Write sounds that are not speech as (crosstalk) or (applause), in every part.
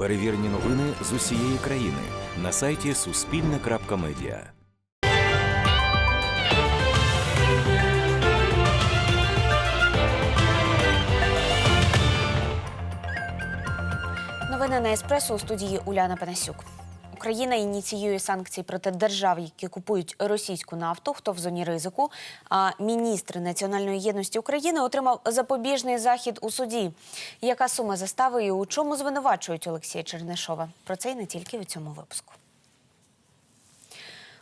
Перевірені новини з усієї країни на сайті Суспільне.Медіа. Новини на еспресо у студії Уляна Панасюк. Україна ініціює санкції проти держав, які купують російську нафту, хто в зоні ризику. А міністр національної єдності України отримав запобіжний захід у суді. Яка сума застави і у чому звинувачують Олексія Чернишова? Про це і не тільки у цьому випуску.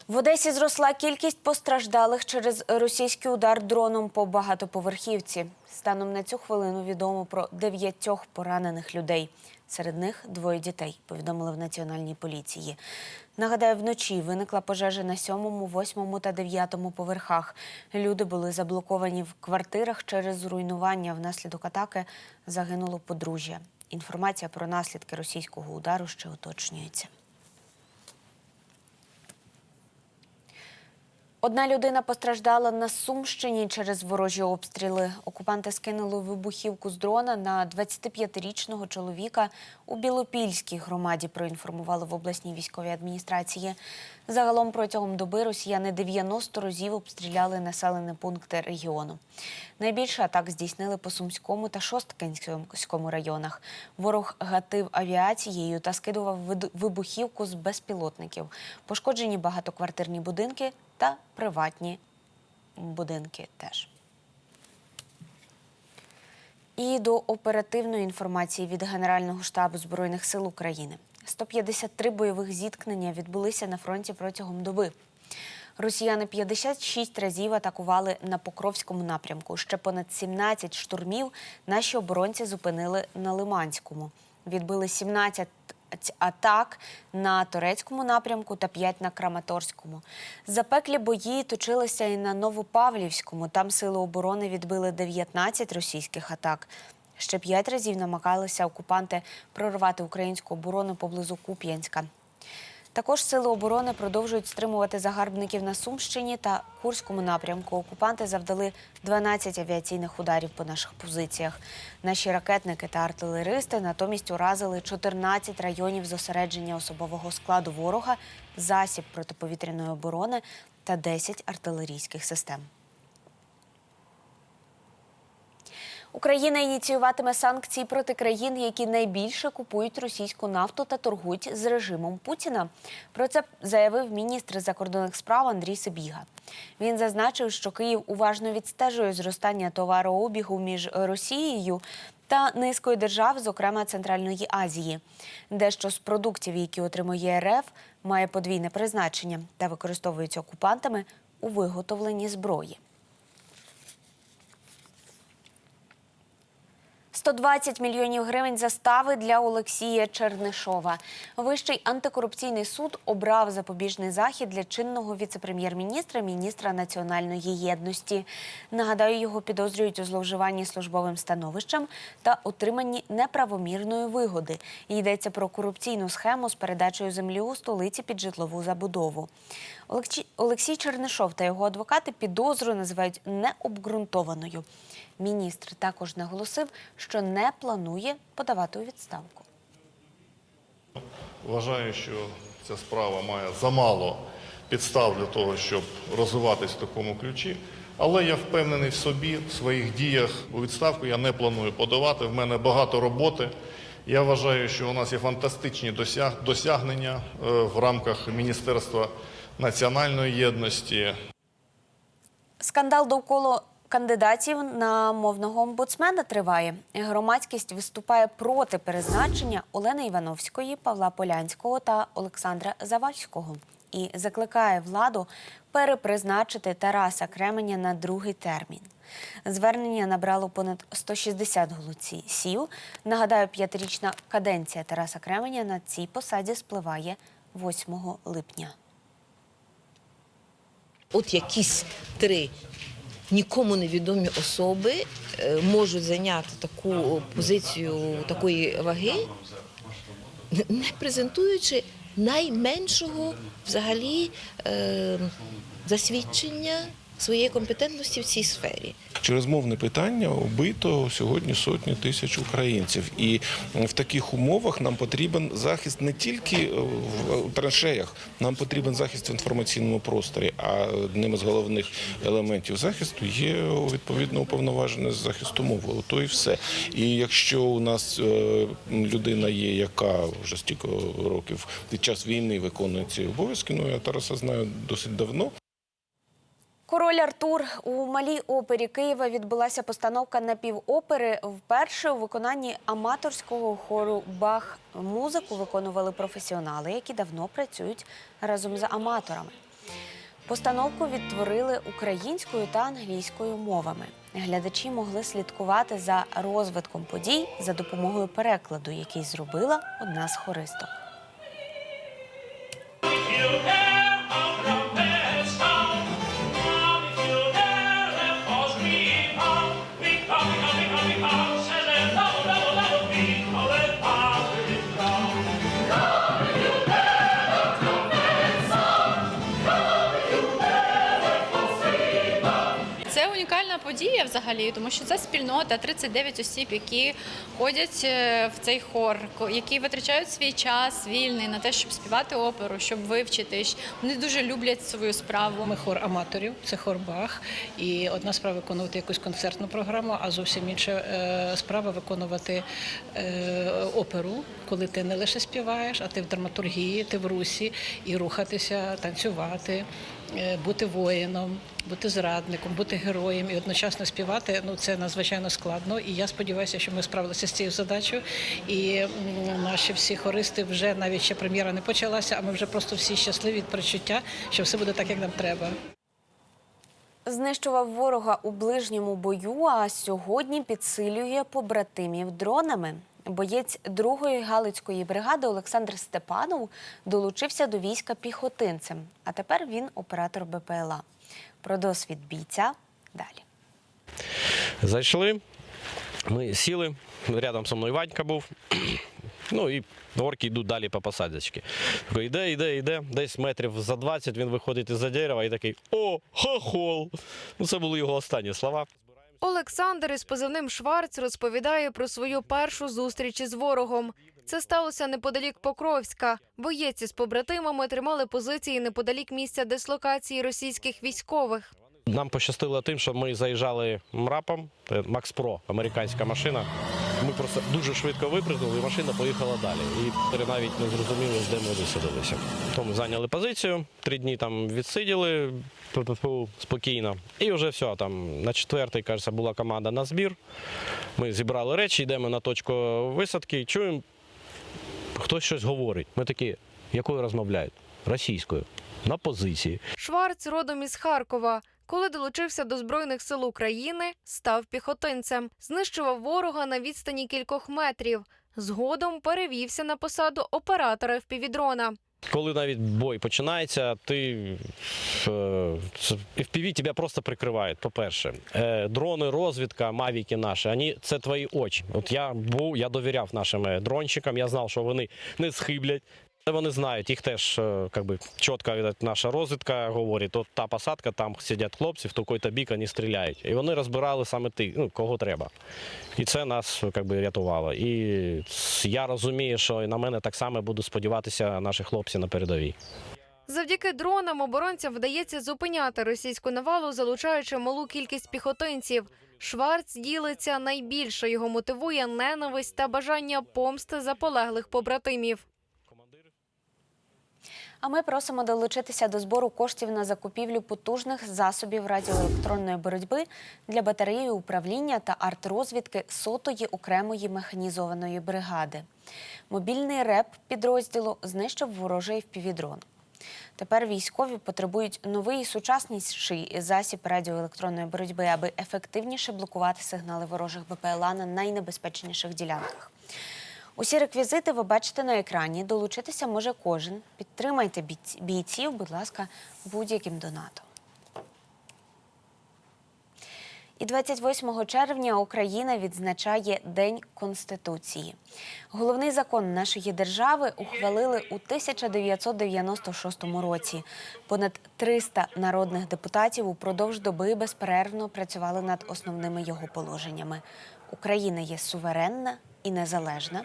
В Одесі зросла кількість постраждалих через російський удар дроном по багатоповерхівці. Станом на цю хвилину відомо про дев'ятьох поранених людей. Серед них двоє дітей, повідомили в національній поліції. Нагадаю, вночі виникла пожежа на сьомому, восьмому та дев'ятому поверхах. Люди були заблоковані в квартирах через зруйнування. Внаслідок атаки загинуло подружжя. Інформація про наслідки російського удару ще уточнюється. Одна людина постраждала на Сумщині через ворожі обстріли. Окупанти скинули вибухівку з дрона на 25-річного чоловіка у Білопільській громаді. Проінформували в обласній військовій адміністрації. Загалом протягом доби росіяни 90 разів обстріляли населені пункти регіону. Найбільше атак здійснили по Сумському та Шосткинському районах. Ворог гатив авіацією та скидував вибухівку з безпілотників. Пошкоджені багатоквартирні будинки та приватні будинки теж. І до оперативної інформації від Генерального штабу Збройних сил України. 153 бойових зіткнення відбулися на фронті протягом доби. Росіяни 56 разів атакували на Покровському напрямку. Ще понад 17 штурмів наші оборонці зупинили на Лиманському. Відбили 17 атак на турецькому напрямку та 5 на Краматорському. Запеклі бої точилися і на Новопавлівському. Там сили оборони відбили 19 російських атак. Ще п'ять разів намагалися окупанти прорвати українську оборону поблизу Куп'янська. Також сили оборони продовжують стримувати загарбників на Сумщині та Курському напрямку. Окупанти завдали 12 авіаційних ударів по наших позиціях. Наші ракетники та артилеристи натомість уразили 14 районів зосередження особового складу ворога, засіб протиповітряної оборони та 10 артилерійських систем. Україна ініціюватиме санкції проти країн, які найбільше купують російську нафту та торгують з режимом Путіна. Про це заявив міністр закордонних справ Андрій Сибіга. Він зазначив, що Київ уважно відстежує зростання товарообігу між Росією та низкою держав, зокрема Центральної Азії. Дещо з продуктів, які отримує РФ, має подвійне призначення та використовується окупантами у виготовленні зброї. 120 мільйонів гривень застави для Олексія Чернишова. Вищий антикорупційний суд обрав запобіжний захід для чинного віце-прем'єр-міністра, міністра національної єдності. Нагадаю, його підозрюють у зловживанні службовим становищем та отриманні неправомірної вигоди. Йдеться про корупційну схему з передачею землі у столиці під житлову забудову. Олексій- Чернишов та його адвокати підозру називають необґрунтованою. Міністр також наголосив, що не планує подавати у відставку. Вважаю, що ця справа має замало підстав для того, щоб розвиватись в такому ключі. Але я впевнений в собі, в своїх діях у відставку я не планую подавати. В мене багато роботи. Я вважаю, що у нас є фантастичні досяг- досягнення е, в рамках Міністерства національної єдності, Скандал довкола кандидатів на мовного омбудсмена триває. Громадськість виступає проти перезначення Олени Івановської, Павла Полянського та Олександра Завальського і закликає владу перепризначити Тараса Кременя на другий термін. Звернення набрало понад 160 голосів. Нагадаю, п'ятирічна каденція Тараса Кременя на цій посаді спливає 8 липня. От якісь три нікому невідомі особи е, можуть зайняти таку позицію такої ваги, не презентуючи найменшого взагалі е, засвідчення своєї компетентності в цій сфері. Через мовне питання убито сьогодні сотні тисяч українців, і в таких умовах нам потрібен захист не тільки е, в траншеях, нам потрібен захист в інформаційному просторі. А одним із головних елементів захисту є відповідно уповноважене з захисту мови. Ото і все. І якщо у нас е, людина є, яка вже стільки років під час війни виконує ці обов'язки, ну я Тараса знаю досить давно. Король Артур у малій опері Києва відбулася постановка напівопери вперше у виконанні аматорського хору Бах. Музику виконували професіонали, які давно працюють разом з аматорами. Постановку відтворили українською та англійською мовами. Глядачі могли слідкувати за розвитком подій за допомогою перекладу, який зробила одна з хористок. Подія взагалі, тому що це спільнота 39 осіб, які ходять е, в цей хор, які витрачають свій час вільний на те, щоб співати оперу, щоб вивчити. Вони дуже люблять свою справу. Ми хор аматорів, це хор Бах. І одна справа виконувати якусь концертну програму, а зовсім інша е, справа виконувати е, оперу, коли ти не лише співаєш, а ти в драматургії, ти в русі, і рухатися, танцювати, бути воїном, бути зрадником, бути героєм і одночасно співати. Ну це надзвичайно складно. І я сподіваюся, що ми справилися з цією задачею. І наші всі хористи вже навіть ще прем'єра не почалася, а ми вже просто всі щасливі від причуття, що все буде так, як нам треба. Знищував ворога у ближньому бою, а сьогодні підсилює побратимів дронами. Боєць другої галицької бригади Олександр Степанов долучився до війська піхотинцем, а тепер він оператор БПЛА. Про досвід бійця далі. Зайшли, ми сіли, рядом со мною Ванька був. (clears throat) Ну і орки йдуть далі по посадочці. Йде, йде, йде, десь метрів за 20 він виходить із-за дерева і такий О, хохол! Ну, це були його останні слова. Олександр із позивним Шварц розповідає про свою першу зустріч із ворогом. Це сталося неподалік Покровська. Боєці з побратимами тримали позиції неподалік місця дислокації російських військових. Нам пощастило тим, що ми заїжджали мрапом, Макс Про, американська машина. Ми просто дуже швидко випрыгнули, і машина поїхала далі. І навіть не зрозуміли, де ми висадилися. Тому зайняли позицію, три дні там відсиділи спокійно. І вже все, там на четвертий, кажеться, була команда на збір. Ми зібрали речі, йдемо на точку висадки, чуємо, хтось щось говорить. Ми такі, якою розмовляють? Російською. На позиції. Шварц родом із Харкова. Коли долучився до збройних сил України, став піхотинцем, знищував ворога на відстані кількох метрів. Згодом перевівся на посаду оператора впівдрона. Коли навіть бой починається, ти е, FPV тебе просто прикривають. По-перше, Е, дрони, розвідка, мавіки наші, вони це твої очі. От я був, я довіряв нашим е, дрончикам, я знав, що вони не схиблять. Вони знають, їх теж е, би, чітко видать, наша розвідка говорить, от та посадка, там сидять хлопці, в такий-то бік вони стріляють. І вони розбирали саме тих, ну, кого треба. І це нас би, рятувало. І я розумію, що і на мене так само будуть сподіватися наші хлопці на передовій. Завдяки дронам оборонцям вдається зупиняти російську навалу, залучаючи малу кількість піхотинців. Шварц ділиться найбільше його мотивує ненависть та бажання помсти за полеглих побратимів. А ми просимо долучитися до збору коштів на закупівлю потужних засобів радіоелектронної боротьби для батареї управління та артрозвідки сотої окремої механізованої бригади. Мобільний реп підрозділу знищив ворожий впівдрон. Тепер військові потребують новий і сучасніший засіб радіоелектронної боротьби, аби ефективніше блокувати сигнали ворожих БПЛА на найнебезпечніших ділянках. Усі реквізити ви бачите на екрані. Долучитися може кожен. Підтримайте бійців, будь ласка, будь-яким донатом. І 28 червня Україна відзначає День Конституції. Головний закон нашої держави ухвалили у 1996 році. Понад 300 народних депутатів упродовж доби безперервно працювали над основними його положеннями. Україна є суверенна і незалежна,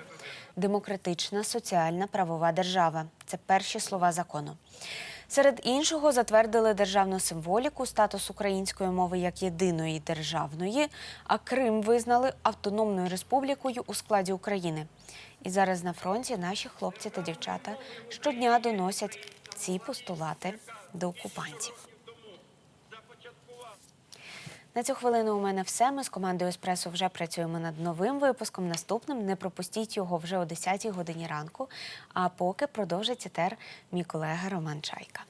демократична, соціальна, правова держава. Це перші слова закону. Серед іншого затвердили державну символіку, статус української мови як єдиної державної, а Крим визнали автономною республікою у складі України. І зараз на фронті наші хлопці та дівчата щодня доносять ці постулати до окупантів. На цю хвилину у мене все. Ми з командою «Еспресо» вже працюємо над новим випуском. Наступним не пропустіть його вже о 10-й годині ранку. А поки продовжить етер мій колега Роман Чайка.